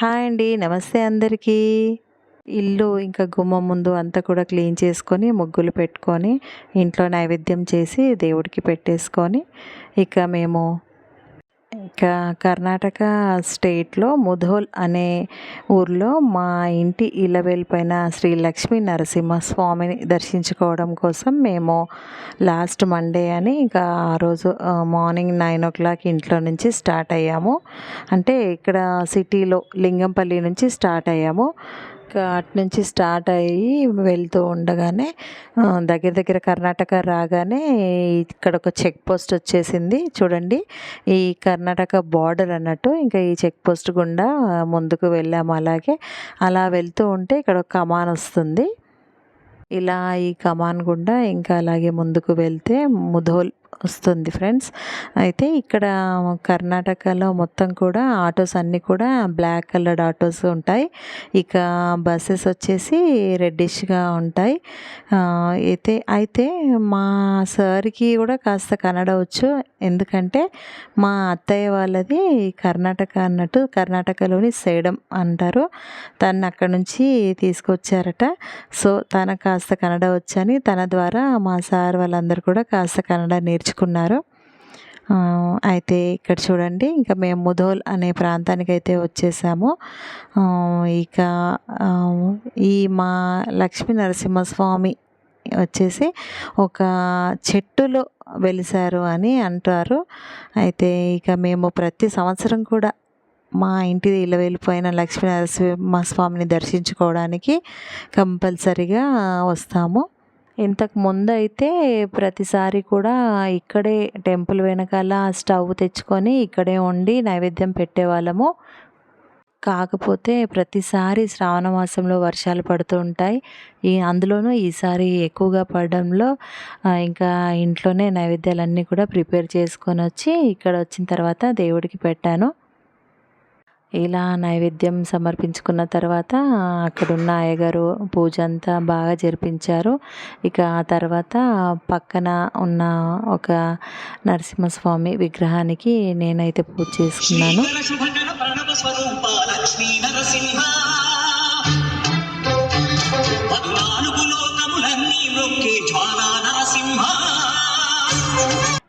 Hi అండి. నమస్తే అందరికీ. ఇల్లు ఇంకా గుమ్మం ముందు అంతా కూడా క్లీన్ చేసుకొని ముగ్గులు పెట్టుకొని ఇంట్లో నైవేద్యం చేసి దేవుడికి పెట్టేసుకొని ఇక మేము ఇంకా కర్ణాటక స్టేట్లో ముధోల్ అనే ఊర్లో మా ఇంటి ఇలవేలిపైన శ్రీ లక్ష్మీ నరసింహస్వామిని దర్శించుకోవడం కోసం మేము లాస్ట్ మండే అని ఇంకా ఆ రోజు మార్నింగ్ నైన్ ఓ క్లాక్ ఇంట్లో నుంచి స్టార్ట్ అయ్యాము. అంటే ఇక్కడ సిటీలో లింగంపల్లి నుంచి స్టార్ట్ అయ్యాము. ఇంకా అటు నుంచి స్టార్ట్ అయ్యి వెళ్తూ ఉండగానే దగ్గర దగ్గర కర్ణాటక రాగానే ఇక్కడ ఒక చెక్ పోస్ట్ వచ్చేసింది. చూడండి ఈ కర్ణాటక బార్డర్ అన్నట్టు ఇంకా ఈ చెక్ పోస్ట్ గుండా ముందుకు వెళ్ళాము. అలాగే అలా వెళ్తూ ఉంటే ఇక్కడ ఒక కమాన్ వస్తుంది. ఇలా ఈ కమాన్ గుండా ఇంకా అలాగే ముందుకు వెళ్తే ముధోల్ వస్తుంది ఫ్రెండ్స్. అయితే ఇక్కడ కర్ణాటకలో మొత్తం కూడా ఆటోస్ అన్నీ కూడా బ్లాక్ కలర్డ్ ఆటోస్ ఉంటాయి. ఇక బస్సెస్ వచ్చేసి రెడ్డిష్గా ఉంటాయి. అయితే అయితే మా సార్కి కూడా కాస్త కన్నడ వచ్చు. ఎందుకంటే మా అత్తయ్య వాళ్ళది కర్ణాటక అన్నట్టు కర్ణాటకలోని సేడం అంటారు. తను అక్కడ నుంచి తీసుకొచ్చారట. సో తన కాస్త కన్నడ వచ్చని తన ద్వారా మా సార్ వాళ్ళందరూ కూడా కాస్త కన్నడ నేర్చు నేర్చుకున్నారు అయితే ఇక్కడ చూడండి ఇంకా మేము ముధోల్ అనే ప్రాంతానికి అయితే వచ్చేసాము ఇక ఈ మా లక్ష్మీ నరసింహస్వామి వచ్చేసి ఒక చెట్టులో వెలిసారు అని అంటారు. అయితే ఇక మేము ప్రతి సంవత్సరం కూడా మా ఇంటి ఇళ్ళ వెళ్ళిపోయిన లక్ష్మీ నరసింహస్వామిని దర్శించుకోవడానికి కంపల్సరిగా వస్తాము. ఇంతకు ముందు అయితే ప్రతిసారి కూడా ఇక్కడే టెంపుల్ వెనకాల స్టవ్ తెచ్చుకొని ఇక్కడే ఉండి నైవేద్యం పెట్టేవాళ్ళము. కాకపోతే ప్రతిసారి శ్రావణ మాసంలో వర్షాలు పడుతూ ఉంటాయి. ఈ అందులోనూ ఈసారి ఎక్కువగా పడడంలో ఇంకా ఇంట్లోనే నైవేద్యాలన్నీ కూడా ప్రిపేర్ చేసుకొని వచ్చి ఇక్కడ వచ్చిన తర్వాత దేవుడికి పెట్టాను. ఇలా నైవేద్యం సమర్పించుకున్న తర్వాత అక్కడున్న అయ్యగారు పూజ అంతా బాగా జరిపించారు. ఇక ఆ తర్వాత పక్కన ఉన్న ఒక నరసింహస్వామి విగ్రహానికి నేనైతే పూజ చేసుకున్నాను.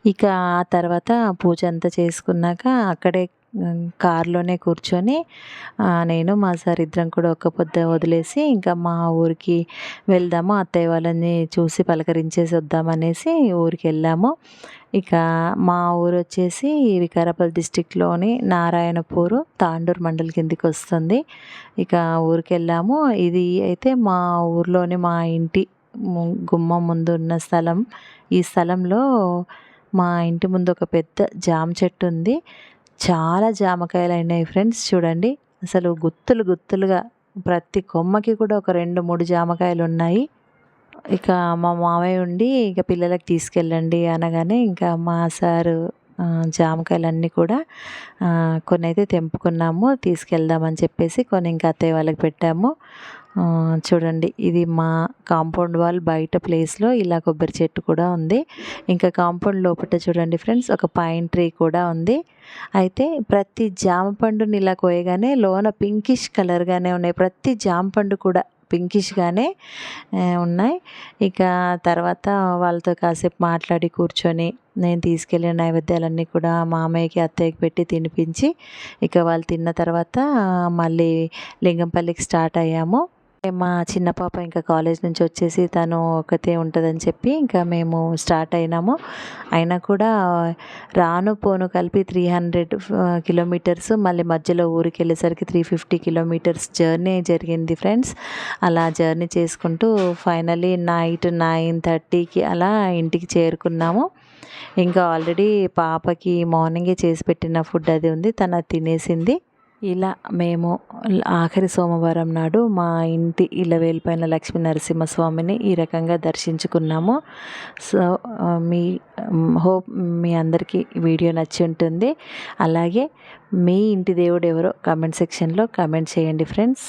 ఇక ఆ తర్వాత పూజ అంతా చేసుకున్నాక అక్కడే కారులోనే కూర్చొని నేను మా సార్ ఇద్దరం కూడా ఒక్క పొద్దు వదిలేసి ఇంకా మా ఊరికి వెళ్దాము అత్తయ్య వాళ్ళని చూసి పలకరించేసి వద్దామనేసి ఊరికి వెళ్ళాము. ఇక మా ఊరు వచ్చేసి వికారాబాద్ డిస్టిక్లోని నారాయణపూరు తాండూరు మండల్ కిందికి వస్తుంది. ఇక ఊరికి వెళ్ళాము. ఇది అయితే మా ఊర్లోని మా ఇంటి గుమ్మం ముందు ఉన్న స్థలం. ఈ స్థలంలో మా ఇంటి ముందు ఒక పెద్ద జామ చెట్టు ఉంది. చాలా జామకాయలు అయినాయి ఫ్రెండ్స్ చూడండి. అసలు గుత్తులు గుత్తులుగా ప్రతి కొమ్మకి కూడా ఒక రెండు మూడు జామకాయలు ఉన్నాయి. ఇక మా మామయ్య ఉండి ఇక పిల్లలకి తీసుకెళ్ళండి అనగానే ఇంకా మా సారు జామకాయలన్నీ కూడా కొన్ని అయితే తెంపుకున్నాము తీసుకెళ్దామని చెప్పేసి కొన్ని ఇంకా అత్తయ్య వాళ్ళకి పెట్టాము. చూడండి ఇది మా కాంపౌండ్ వాల్ బయట ప్లేస్లో ఇలా కొబ్బరి చెట్టు కూడా ఉంది. ఇంకా కాంపౌండ్ లోపల చూడండి ఫ్రెండ్స్ ఒక పైన్ ట్రీ కూడా ఉంది. అయితే ప్రతి జామ పండుని ఇలా కోయగానే లోన పింకిష్ కలర్గానే ఉన్నాయి. ప్రతి జామ పండు కూడా పింకిష్గానే ఉన్నాయి. ఇక తర్వాత వాళ్ళతో కాసేపు మాట్లాడి కూర్చొని నేను తీసుకెళ్ళిన నైవేద్యాలన్నీ కూడా మామయ్యకి అత్తయ్యకి పెట్టి తినిపించి ఇక వాళ్ళు తిన్న తర్వాత మళ్ళీ లింగంపల్లికి స్టార్ట్ అయ్యాము. మా చిన్న పాప ఇంకా కాలేజ్ నుంచి వచ్చేసి తను ఒకతే ఉంటుందని చెప్పి ఇంకా మేము స్టార్ట్ అయినాము. అయినా కూడా రాను పోను కలిపి త్రీ హండ్రెడ్ కిలోమీటర్స్ మళ్ళీ మధ్యలో ఊరికి వెళ్ళేసరికి త్రీ ఫిఫ్టీ కిలోమీటర్స్ జర్నీ జరిగింది ఫ్రెండ్స్ అలా జర్నీ చేసుకుంటూ ఫైనలీ నైట్ నైన్ థర్టీకి అలా ఇంటికి చేరుకున్నాము. ఇంకా ఆల్రెడీ పాపకి మార్నింగే చేసి పెట్టిన ఫుడ్ అది ఉంది తను తినేసింది. ఇలా మేము ఆఖరి సోమవారం నాడు మా ఇంటి ఇలవేలిపైన లక్ష్మీ నరసింహస్వామిని ఈ రకంగా దర్శించుకున్నాము. సో మీ హోప్ మీ అందరికీ వీడియో నచ్చి ఉంటుంది. అలాగే మీ ఇంటి దేవుడు ఎవరో కమెంట్ సెక్షన్లో కమెంట్ చేయండి friends.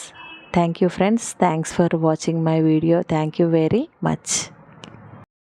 Thank you friends. Thanks for watching my video. Thank you very much.